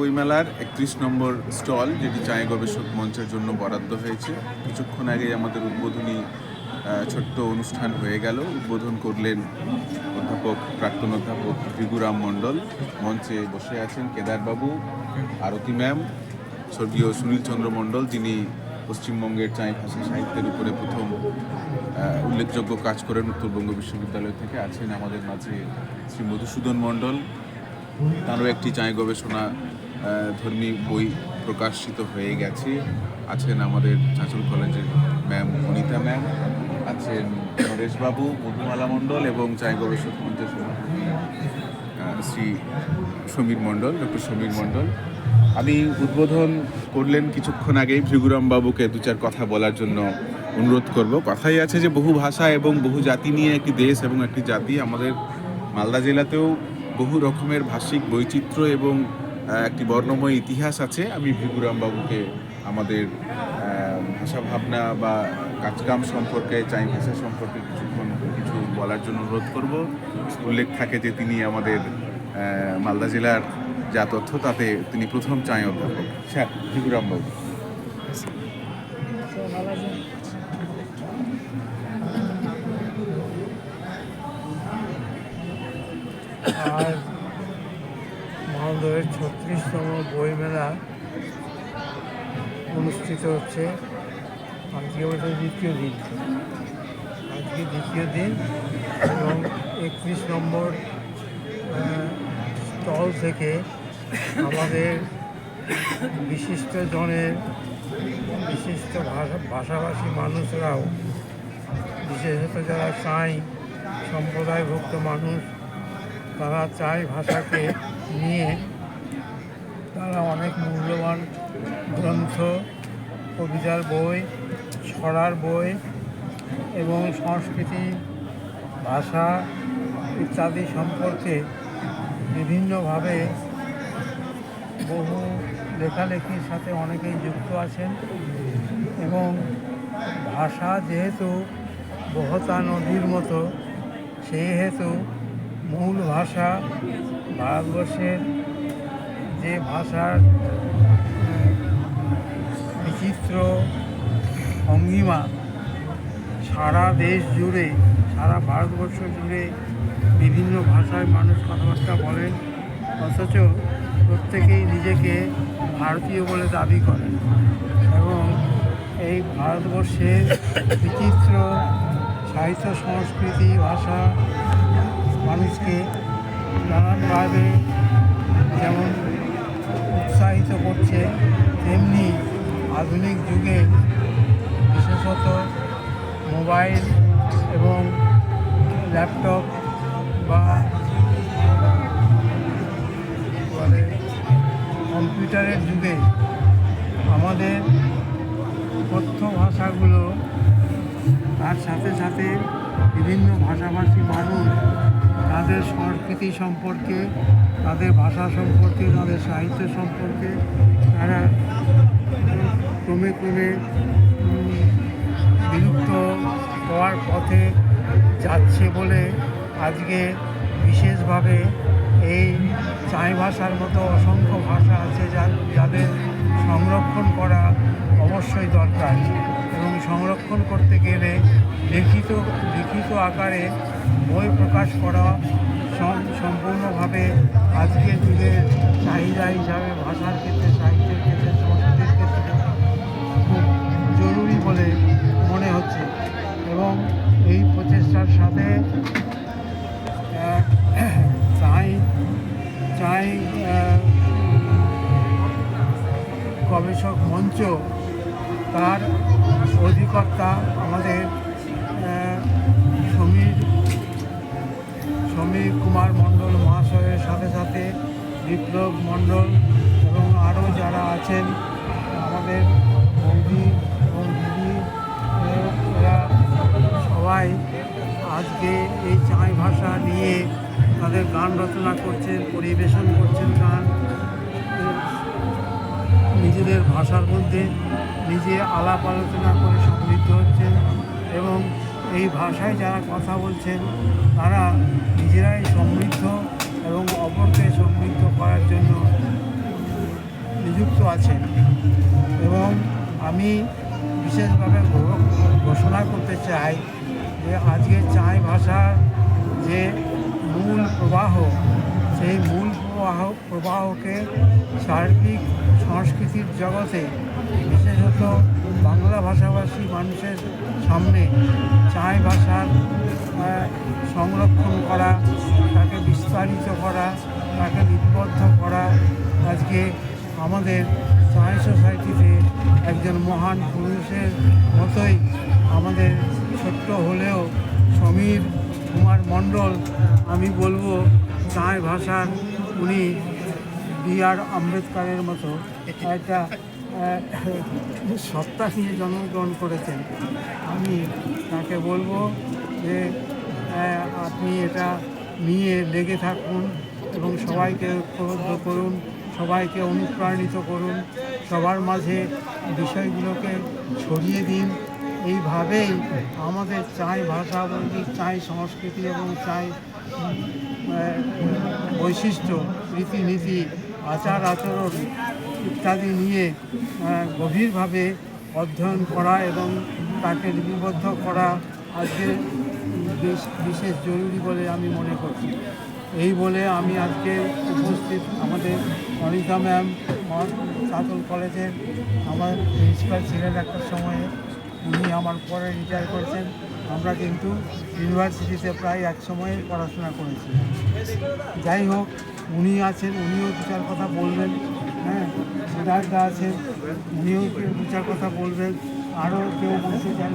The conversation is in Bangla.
বইমেলার একত্রিশ নম্বর স্টল, যেটি চায় গবেষক মঞ্চের জন্য বরাদ্দ হয়েছে। কিছুক্ষণ আগে আমাদের উদ্বোধনী ছোট্ট অনুষ্ঠান হয়ে গেল। উদ্বোধন করলেন অধ্যাপক, প্রাক্তন অধ্যাপক ভৃগুরাম মণ্ডল। মঞ্চে বসে আছেন কেদারবাবু, আরতি ম্যাম, স্বর্গীয় সুনীল চন্দ্র মণ্ডল, যিনি পশ্চিমবঙ্গের চাই ভাষা সাহিত্যের উপরে প্রথম উল্লেখযোগ্য কাজ করেন উত্তরবঙ্গ বিশ্ববিদ্যালয় থেকে আছেন আমাদের মাঝে শ্রী মধুসূদন মণ্ডল। তারও একটি চায় গবেষণা ধর্মী বই প্রকাশিত হয়ে গেছে। আছেন আমাদের চাঁচল কলেজের ম্যাম অনিতা ম্যাম, আছেন নরেশবাবু, মধুমালা মণ্ডল এবং চাই গবেষক মঞ্চের সভাপতি শ্রী সমীর মণ্ডল, ডক্টর সমীর মণ্ডল। আমি উদ্বোধন করলেন কিছুক্ষণ আগেই ভৃগুরাম বাবুকে দু চার কথা বলার জন্য অনুরোধ করব। কথাই আছে যে বহু ভাষা এবং বহু জাতি নিয়ে একটি দেশ এবং একটি জাতি আমাদের মালদা জেলাতেও বহু রকমের ভাষিক বৈচিত্র্য এবং একটি বর্ণময় ইতিহাস আছে। আমি বাবুকে আমাদের ভাষা ভাবনা বা কাজকাম সম্পর্কে, চাই ভাষা সম্পর্কে কিছুক্ষণ কিছু বলার জন্য অনুরোধ করব। উল্লেখ থাকে যে তিনি আমাদের মালদা জেলার যা তথ্য, তাতে তিনি প্রথম চাই অধ্যাপক। স্যার বাবু আজ মালদহের ছত্রিশতম বইমেলা অনুষ্ঠিত হচ্ছে। আজকে হচ্ছে দ্বিতীয় দিন। আজকে দ্বিতীয় দিন এবং একত্রিশ নম্বর স্টল থেকে আমাদের বিশিষ্ট জনের বিশিষ্ট ভাষা, ভাষাভাষী মানুষরাও, বিশেষত যারা চাই সম্প্রদায়ভুক্ত মানুষ তারা চায় ভাষাকে নিয়ে। তারা অনেক মূল্যবান গ্রন্থ, কবিতার বই, ছড়ার বই এবং সংস্কৃতি, ভাষা ইত্যাদি সম্পর্কে বিভিন্নভাবে বহু লেখালেখির সাথে অনেকেই যুক্ত আছেন এবং ভাষা যেহেতু বহতা নদীর মতো, সেহেতু মূল ভাষা ভারতবর্ষের যে ভাষার বিচিত্র ভঙ্গিমা সারা দেশ জুড়ে, সারা ভারতবর্ষ জুড়ে বিভিন্ন ভাষায় মানুষ কথাবার্তা বলেন, অথচ প্রত্যেকেই নিজেকে ভারতীয় বলে দাবি করেন এবং এই ভারতবর্ষের বিচিত্র সাহিত্য, সংস্কৃতি, ভাষা মানুষকে নানানভাবে যেমন উৎসাহিত করছে, তেমনি আধুনিক যুগে বিশেষত মোবাইল এবং ল্যাপটপ বা কম্পিউটারের যুগে আমাদের কথ্য ভাষাগুলো তার সাথে সাথে বিভিন্ন ভাষাভাষী মানুষ তাদের সংস্কৃতি সম্পর্কে, তাদের ভাষা সম্পর্কে, তাদের সাহিত্য সম্পর্কে, তারা ক্রমে ক্রমে বিলুপ্ত হওয়ার পথে যাচ্ছে বলে আজকে বিশেষভাবে এই চাই ভাষার মতো অসংখ্য ভাষা আছে যা, যাদের সংরক্ষণ করা অবশ্যই দরকার। এবং সংরক্ষণ করতে গেলে লিখিত লিখিত আকারে বই প্রকাশ করা সম্পূর্ণভাবে আজকের যুগের চাহিদা হিসাবে ভাষার ক্ষেত্রে, সাহিত্যের ক্ষেত্রে, সংস্কৃতির ক্ষেত্রে খুব জরুরি বলে মনে হচ্ছে এবং এই প্রচেষ্টার সাথে চাই চাই গবেষক মঞ্চ তার অধিকর্তা আমাদের সমীর সমীর কুমার মণ্ডল মহাশয়ের সাথে সাথে বিপ্লব মণ্ডল এবং আরও যারা আছেন, আমাদের বৌদি এবং দিদি এরা সবাই আজকে এই চাঁই ভাষা নিয়ে তাদের গান রচনা করছেন, পরিবেশন করছেন গান। নিজেদের ভাষার মধ্যে নিজে আলাপ আলোচনা করে সমৃদ্ধ হচ্ছেন এবং এই ভাষায় যারা কথা বলছেন, তারা আছেন এবং আমি বিশেষভাবে ঘোষণা করতে চাই যে আজকে চাই ভাষার যে মূল প্রবাহ, সেই মূল প্রবাহ প্রবাহকে সার্বিক সংস্কৃতির জগতে, বিশেষত বাংলা ভাষাভাষী মানুষের সামনে চাই ভাষার সংরক্ষণ করা, তাকে বিস্তারিত করা, তাকে লিপিবদ্ধ করা, আজকে আমাদের সায়েন্স সোসাইটিতে একজন মহান পুরুষের মতোই আমাদের ছোট্ট হলেও সমীর কুমার মণ্ডল, আমি বলব চায় ভাষার উনি বি আর আম্বেদকারের মতো একটা সত্তা নিয়ে জন্মগ্রহণ করেছেন। আমি তাকে বলব যে আপনি এটা নিয়ে লেগে থাকুন এবং সবাইকে ঐক্যবদ্ধ করুন। সবাইকে অনুপ্রাণিত করুন। সবার মাঝে বিষয়গুলোকে ছড়িয়ে দিন। এইভাবেই আমাদের চাই ভাষা বৈদিক, চাই সংস্কৃতি এবং চাই বৈশিষ্ট্য, রীতিনীতি, আচার আচরণ ইত্যাদি নিয়ে গভীরভাবে অধ্যয়ন করা এবং তাকে লিপিবদ্ধ করা আজকে বেশ, বিশেষ জরুরি বলে আমি মনে করছি। এই বলে আমি আজকে উপস্থিত আমাদের অনিতা ম্যাম সাতল কলেজের আমার প্রিন্সিপাল ছিলেন একটা সময়ে, উনি আমার পরে রিটায়ার করেছেন। আমরা কিন্তু ইউনিভার্সিটিতে প্রায় এক সময়ে পড়াশোনা করেছি। যাই হোক, উনি আছেন, উনিও দু চার কথা বলবেন হ্যাঁ সিদ্ধার্থ আছেন উনিও দু চার কথা বলবেন, আরও কেউ বলতে চান